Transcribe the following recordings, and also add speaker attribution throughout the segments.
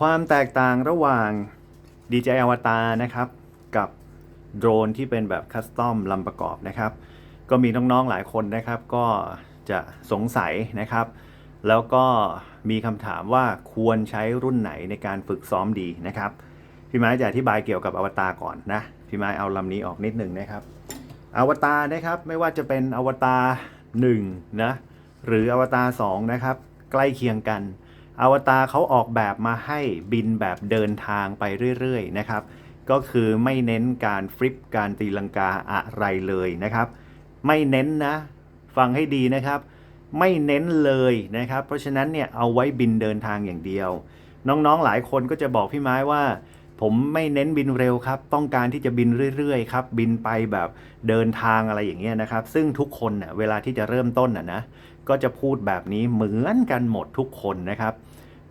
Speaker 1: ความแตกต่างระหว่าง DJI Avatar นะครับ กับโดรนที่เป็นแบบคัสตอมลำประกอบนะครับ ก็มีน้องๆหลายคนนะครับ ก็จะสงสัยนะครับ แล้วก็มีคำถามว่าควรใช้รุ่นไหนในการฝึกซ้อมดีนะครับ พี่ไม้จะอธิบายเกี่ยวกับอวตารก่อนนะ พี่ไม้เอาลำนี้ออกนิดหนึ่งนะครับ อวตารนะครับไม่ว่าจะเป็นอวตาร1นะหรืออวตาร2นะครับ ใกล้เคียงกัน อวตารเขาออกแบบมาให้บินแบบเดินทางไปเรื่อยๆนะครับ ก็คือไม่เน้นการฟลิปการตีลังกาอะไรเลยนะครับ ไม่เน้นนะ ฟังให้ดีนะครับ ไม่เน้นเลยนะครับ เพราะฉะนั้นเนี่ยเอาไว้บินเดินทางอย่างเดียว น้องๆหลายคนก็จะบอกพี่ไม้ว่า ผมไม่เน้นบินเร็วครับ ต้องการที่จะบินเรื่อยๆครับบินไปแบบเดินทางอะไรอย่างเงี้ยนะครับ ซึ่งทุกคนเน่ยเวลาที่จะเริ่มต้นน่ะนะ ก็จะพูดแบบนี้เหมือนกันหมดทุกคนนะครับ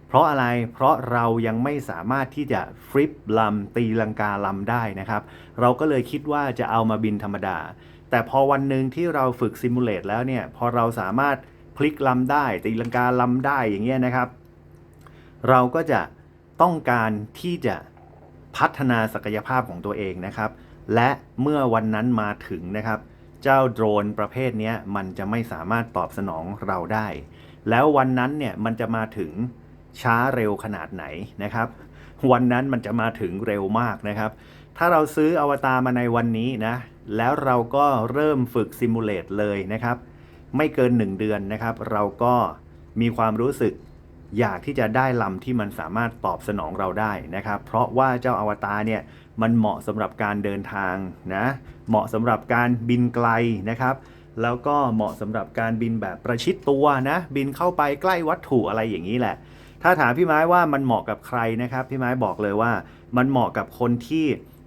Speaker 1: เพราะอะไรเพราะเรายังไม่สามารถที่จะฟลิปลำตีลังกาลำได้นะครับ เราก็เลยคิดว่าจะเอามาบินธรรมดา แต่พอวันหนึ่งที่เราฝึกซิมูเลตแล้วเนี่ยพอเราสามารถพลิกลำได้ ตีลังกาลำได้อย่างเงี้ยนะครับ เราก็จะต้องการที่จะพัฒนาศักยภาพของตัวเองนะครับ และเมื่อวันนั้นมาถึงนะครับ เจ้าโดรนประเภทนี้มันจะไม่สามารถตอบสนองเราได้ แล้ววันนั้นเนี่ยมันจะมาถึงช้าเร็วขนาดไหนนะครับ วันนั้นมันจะมาถึงเร็วมากนะครับ ถ้าเราซื้ออวตารมาในวันนี้นะแล้วเราก็เริ่มฝึกซิมูเลตเลยนะครับ ไม่เกิน 1 เดือนนะครับ เราก็มีความรู้สึก อยากที่จะได้ลำที่มันสามารถตอบสนองเราได้นะครับ เพราะว่าเจ้าอวตารเนี่ยมันเหมาะสำหรับการเดินทางนะเหมาะสำหรับการบินไกลนะครับแล้วก็เหมาะสำหรับการบินแบบประชิดตัวนะ บินเข้าไปใกล้วัตถุอะไรอย่างนี้แหละ ถ้าถามพี่ไม้ว่ามันเหมาะกับใครนะครับพี่ไม้บอกเลยว่า มันเหมาะกับคนที่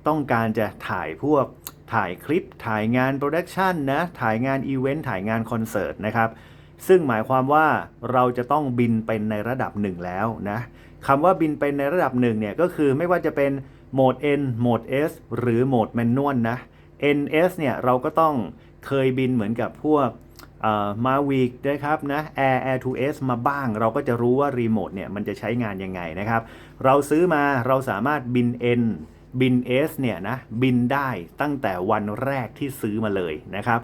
Speaker 1: ต้องการจะถ่ายพวกถ่ายคลิป ถ่ายงานโปรดักชันนะถ่ายงานอีเวนต์ถ่ายงานคอนเสิร์ตนะครับ ซึ่งหมายความว่าเราจะต้องบินเป็นในระดับหนึ่งแล้วนะคำว่าบินเป็นในระดับหนึ่งเนี่ยก็คือไม่ว่าจะเป็นโหมด N โหมด S หรือโหมดแมนนวลนะ NS เนี่ยเราก็ต้องเคยบินเหมือนกับพวกมาวิกนะครับนะ Air Air to S มาบ้าง เราก็จะรู้ว่ารีโมทเนี่ยมันจะใช้งานยังไงนะครับ เราซื้อมาเราสามารถบิน N บิน S เนี่ยนะบินได้ตั้งแต่วันแรกที่ซื้อมาเลยนะครับ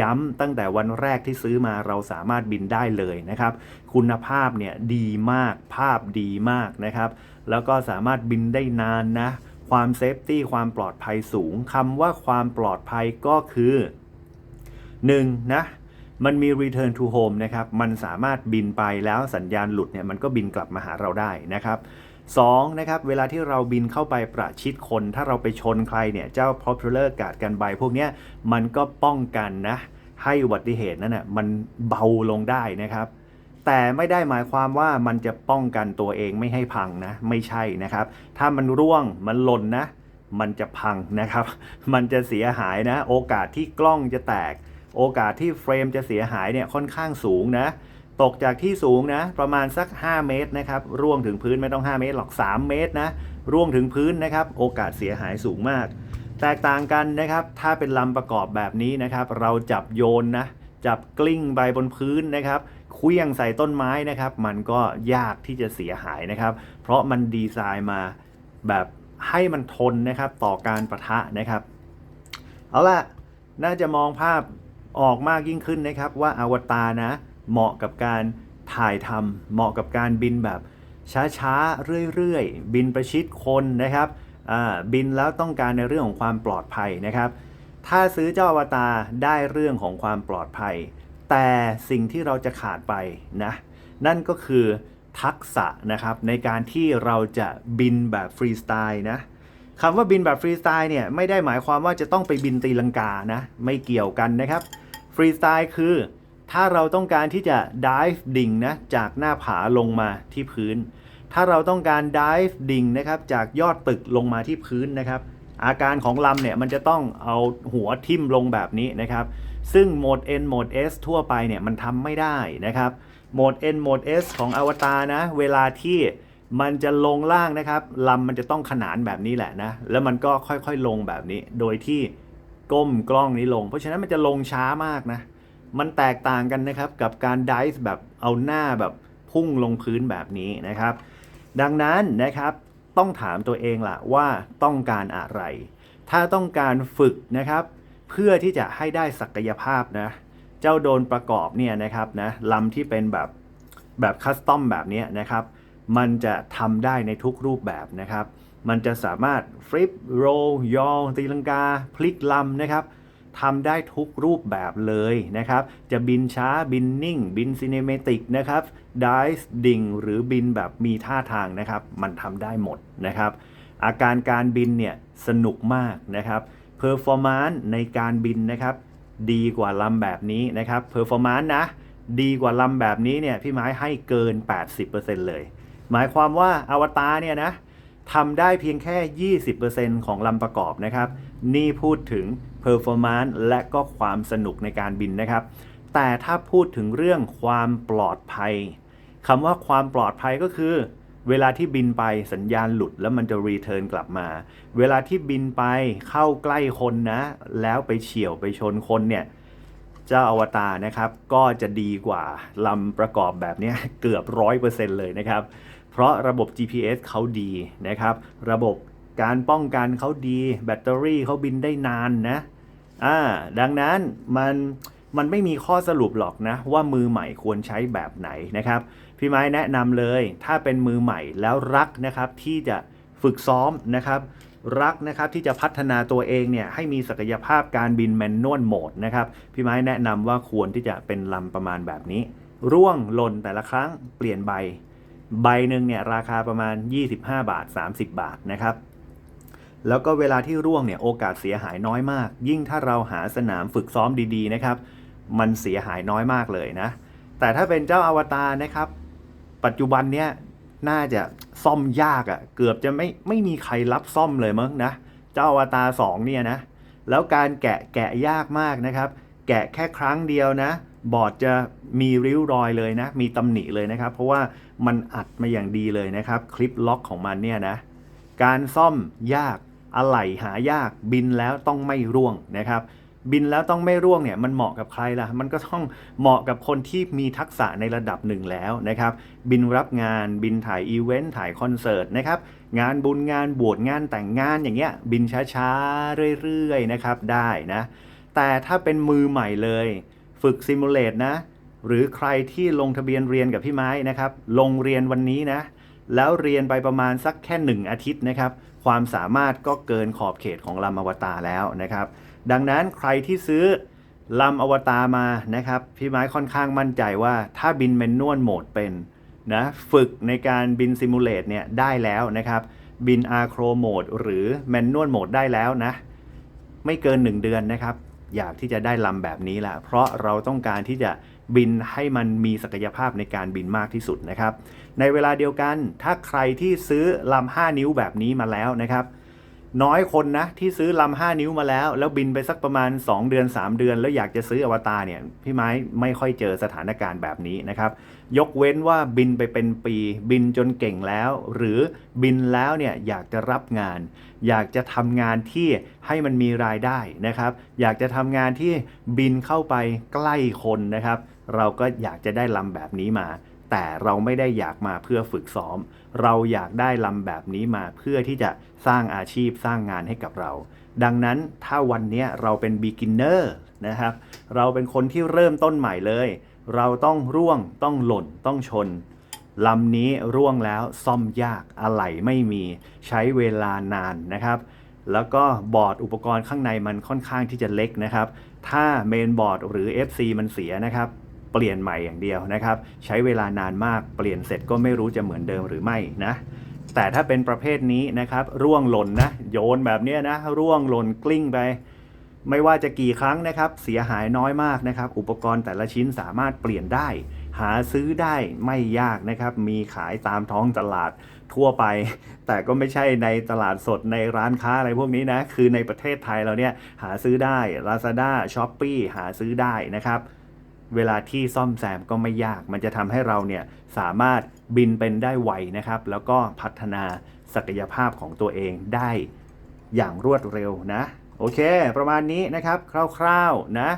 Speaker 1: ย้ำตั้งแต่วันแรกที่ซื้อมาเราสามารถบินได้เลยนะครับ คุณภาพเนี่ยดีมากภาพดีมากนะครับ แล้วก็สามารถบินได้นานนะ ความเซฟตี้ความปลอดภัยสูงคำว่าความปลอดภัยก็คือ 1. นะมันมี return to home นะครับ มันสามารถบินไปแล้วสัญญาณหลุดเนี่ยมันก็บินกลับมาหาเราได้นะครับ 2. นะครับเวลาที่เราบินเข้าไปประชิดคน ถ้าเราไปชนใครเนี่ยเจ้า popular guard กันใบพวกนี้มันก็ป้องกันนะให้อุบัติเหตุนั้นน่ะมันเบาลงได้นะครับ แต่ไม่ได้หมายความว่ามันจะป้องกันตัวเองไม่ให้พังนะ ไม่ใช่นะครับ ถ้ามันร่วงมันหล่นนะ มันจะพังนะครับ มันจะเสียหายนะ โอกาสที่กล้องจะแตก โอกาสที่เฟรมจะเสียหายเนี่ยค่อนข้างสูงนะ ตกจากที่สูงนะ ประมาณสัก 5 เมตรนะครับ ร่วงถึงพื้นไม่ต้อง 5 เมตรหรอก 3 เมตรนะ ร่วงถึงพื้นนะครับ โอกาสเสียหายสูงมาก แตกต่างกันนะครับ ถ้าเป็นลำประกอบแบบนี้นะครับ เราจับโยนนะ จับกลิ้งไปบนพื้นนะครับเคลี้ยงใส่ต้นไม้นะครับ มันก็ยากที่จะเสียหายนะครับ เพราะมันดีไซน์มาแบบให้มันทนนะครับต่อการประทะนะครับ เอาล่ะ น่าจะมองภาพออกมากยิ่งขึ้นนะครับว่าอวตารนะ เหมาะกับการถ่ายทำเหมาะกับการบินแบบช้าๆ เรื่อยๆ บินประชิดคนนะครับบินแล้วต้องการในเรื่องของความปลอดภัยนะครับ ถ้าซื้อเจ้าอวตารได้เรื่องของความปลอดภัย แต่สิ่งที่เราจะขาดไปนะนั่นก็คือทักษะนะครับในการที่เราจะบินแบบฟรีสไตล์นะคำว่าบินแบบฟรีสไตล์เนี่ยไม่ได้หมายความว่าจะต้องไปบินตีลังกานะไม่เกี่ยวกันนะครับฟรีสไตล์คือ ถ้าเราต้องการที่จะ dive ดิ่งนะจากหน้าผาลงมาที่พื้น ถ้าเราต้องการ dive ดิ่งนะครับจากยอดตึกลงมาที่พื้นนะครับ อาการของลำเนี่ยมันจะต้องเอาหัวทิ่มลงแบบนี้นะครับ ซึ่งโหมด N โหมด S ทั่วไปเนี่ยมันทำไม่ได้นะครับ โหมด N โหมด S ของอวตารนะ เวลาที่มันจะลงล่างนะครับลำมันจะต้องขนานแบบนี้แหละนะ แล้วมันก็ค่อยๆลงแบบนี้ โดยที่ก้มกล้องนี้ลง เพราะฉะนั้นมันจะลงช้ามากนะ มันแตกต่างกันนะครับกับการดฟ์แบบเอาหน้าแบบพุ่งลงพื้นแบบนี้นะครับ ดังนั้นนะครับต้องถามตัวเองล่ะว่าต้องการอะไร ถ้าต้องการฝึกนะครับเพื่อที่จะให้ได้ศักยภาพนะเจ้าโดนประกอบเนี่ยนะครับนะลำที่เป็นแบบแบบคัสตอมแบบนี้นะครับมันจะทำได้ในทุกรูปแบบนะครับ มันจะสามารถฟลิปโรลยอตีลังกา พลิกลำนะครับ ทำได้ทุกรูปแบบเลยนะครับ จะบินช้าบินนิ่ง บินซีเนเมติกนะครับดิสดิ่งหรือบินแบบมีท่าทางนะครับ มันทำได้หมดนะครับ อาการการบินเนี่ยสนุกมากนะครับเพอร์ฟอร์มานซ์ในการบินนะครับ ดีกว่าลำแบบนี้นะครับเพอร์ฟอร์มานซ์นะดีกว่าลำแบบนี้เนี่ยพี่ไม้ให้เกิน 80%เลย หมายความว่าอวตารเนี่ยนะทำได้เพียงแค่ 20%ของลำประกอบนะครับ นี่พูดถึง performance และก็ความสนุกในการบินนะครับ แต่ถ้าพูดถึงเรื่องความปลอดภัยคำว่าความปลอดภัยก็คือ เวลาที่บินไปสัญญาณหลุดแล้วมันจะรีเทิร์นกลับมา เวลาที่บินไปเข้าใกล้คนนะ แล้วไปเฉี่ยวไปชนคนเนี่ยเจ้าอวตารนะครับก็จะดีกว่าลำประกอบแบบนี้เกือบร้อยเปอร์เซ็นต์เลยนะครับ เพราะระบบ GPS เขาดีนะครับ ระบบการป้องกันเขาดี แบตเตอรี่เขาบินได้นานนะ อ่าดังนั้นมันมันไม่มีข้อสรุปหรอกนะ ว่ามือใหม่ควรใช้แบบไหนนะครับ พี่ไม้แนะนำเลย ถ้าเป็นมือใหม่แล้วรักนะครับที่จะฝึกซ้อมนะครับ รักนะครับที่จะพัฒนาตัวเองเนี่ยให้มีศักยภาพการบินแมนนวลโหมดนะครับพี่ไม้แนะนำว่าควรที่จะเป็นลำประมาณแบบนี้ ร่วงหล่นแต่ละครั้งเปลี่ยนใบ ใบหนึ่งเนี่ยราคาประมาณ 25 บาท 30 บาทนะครับ แล้วก็เวลาที่ร่วงเนี่ยโอกาสเสียหายน้อยมาก ยิ่งถ้าเราหาสนามฝึกซ้อมดีๆนะครับ มันเสียหายน้อยมากเลยนะ แต่ถ้าเป็นเจ้าอวตารนะครับ ปัจจุบันเนี้ยน่าจะซ่อมยากอะ่ะ เกือบจะไม่ไม่มีใครรับซ่อมเลยมั้งนะ เจ้าอวตาร2เนี่ยนะ แล้วการแกะแกะยากมากนะครับ แกะแค่ครั้งเดียวนะ บอร์ดจะมีริ้วรอยเลยนะ มีตำหนิเลยนะครับ เพราะว่ามันอัดมาอย่างดีเลยนะครับ คลิปล็อกของมันเนี่ยนะ การซ่อมยาก อะไหล่หายากบินแล้วต้องไม่ร่วงนะครับ บินแล้วต้องไม่ร่วงเนี่ยมันเหมาะกับใครล่ะ มันก็ต้องเหมาะกับคนที่มีทักษะในระดับหนึ่งแล้วนะครับ บินรับงานบินถ่ายอีเวนต์ถ่ายคอนเสิร์ตนะครับงานบุญงานบวชงานแต่งงานอย่างเงี้ยบินช้าๆเรื่อยๆนะครับได้นะ แต่ถ้าเป็นมือใหม่เลย ฝึกซิมูเลตนะหรือใครที่ลงทะเบียนเรียนกับพี่ไม้นะครับ ลงเรียนวันนี้นะ แล้วเรียนไปประมาณสักแค่หนึ่งอาทิตย์นะครับ ความสามารถก็เกินขอบเขตของลำอวตารแล้วนะครับ ดังนั้นใครที่ซื้อลำอวตารมานะครับ พี่ไม้ค่อนข้างมั่นใจว่าถ้าบินแมนนวลโหมดเป็นนะฝึกในการบินซิมูเลตเนี่ยได้แล้วนะครับ บินอาร์โครโหมดหรือแมนนวลโหมดได้แล้วนะ ไม่เกิน 1 เดือนนะครับ อยากที่จะได้ลำแบบนี้แหละเพราะเราต้องการที่จะ บินให้มันมีศักยภาพในการบินมากที่สุดนะครับ ในเวลาเดียวกันถ้าใครที่ซื้อลำ5นิ้วแบบนี้มาแล้วนะครับ น้อยคนนะที่ซื้อลำ5นิ้วมาแล้ว แล้วบินไปสักประมาณ 2 เดือน 3 เดือน แล้วอยากจะซื้ออวตารเนี่ยพี่ไม้ไม่ค่อยเจอสถานการณ์แบบนี้นะครับ ยกเว้นว่าบินไปเป็นปี บินจนเก่งแล้ว หรือบินแล้วเนี่ยอยากจะรับงาน อยากจะทำงานที่ให้มันมีรายได้นะครับ อยากจะทำงานที่บินเข้าไปใกล้คนนะครับ เราก็อยากจะได้ลำแบบนี้มา แต่เราไม่ได้อยากมาเพื่อฝึกซ้อม เราอยากได้ลำแบบนี้มาเพื่อที่จะสร้างอาชีพสร้างงานให้กับเรา ดังนั้นถ้าวันนี้เราเป็น beginner นะครับ เราเป็นคนที่เริ่มต้นใหม่เลย เราต้องร่วงต้องหล่นต้องชนลำนี้ร่วงแล้วซ่อมยากอะไหล่ไม่มีใช้เวลานานนะครับ แล้วก็บอร์ดอุปกรณ์ข้างในมันค่อนข้างที่จะเล็กนะครับ ถ้าเมนบอร์ดหรือ FC มันเสียนะครับ เปลี่ยนใหม่อย่างเดียวนะครับ ใช้เวลานานมากเปลี่ยนเสร็จก็ไม่รู้จะเหมือนเดิมหรือไม่นะ แต่ถ้าเป็นประเภทนี้นะครับร่วงหล่นนะโยนแบบนี้นะร่วงหล่นกลิ้งไปไม่ว่าจะกี่ครั้งนะครับ เสียหายน้อยมากนะครับ อุปกรณ์แต่ละชิ้นสามารถเปลี่ยนได้ หาซื้อได้ไม่ยากนะครับ มีขายตามท้องตลาดทั่วไป แต่ก็ไม่ใช่ในตลาดสดในร้านค้าอะไรพวกนี้นะ คือในประเทศไทยเราเนี่ยหาซื้อได้ Lazada s h o p e e หาซื้อได้นะครับ เวลาที่ซ่อมแซมก็ไม่ยาก มันจะทำให้เราเนี่ยสามารถบินเป็นได้ไวนะครับ แล้วก็พัฒนาศักยภาพของตัวเองได้อย่างรวดเร็วนะ โอเค ประมาณนี้นะครับคร่าวๆนะ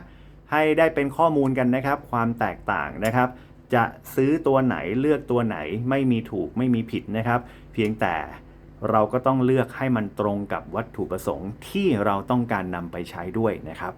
Speaker 1: ให้ได้เป็นข้อมูลกันนะครับ ความแตกต่างนะครับ จะซื้อตัวไหนเลือกตัวไหนไม่มีถูกไม่มีผิดนะครับ เพียงแต่เราก็ต้องเลือกให้มันตรงกับวัตถุประสงค์ที่เราต้องการนำไปใช้ด้วยนะครับ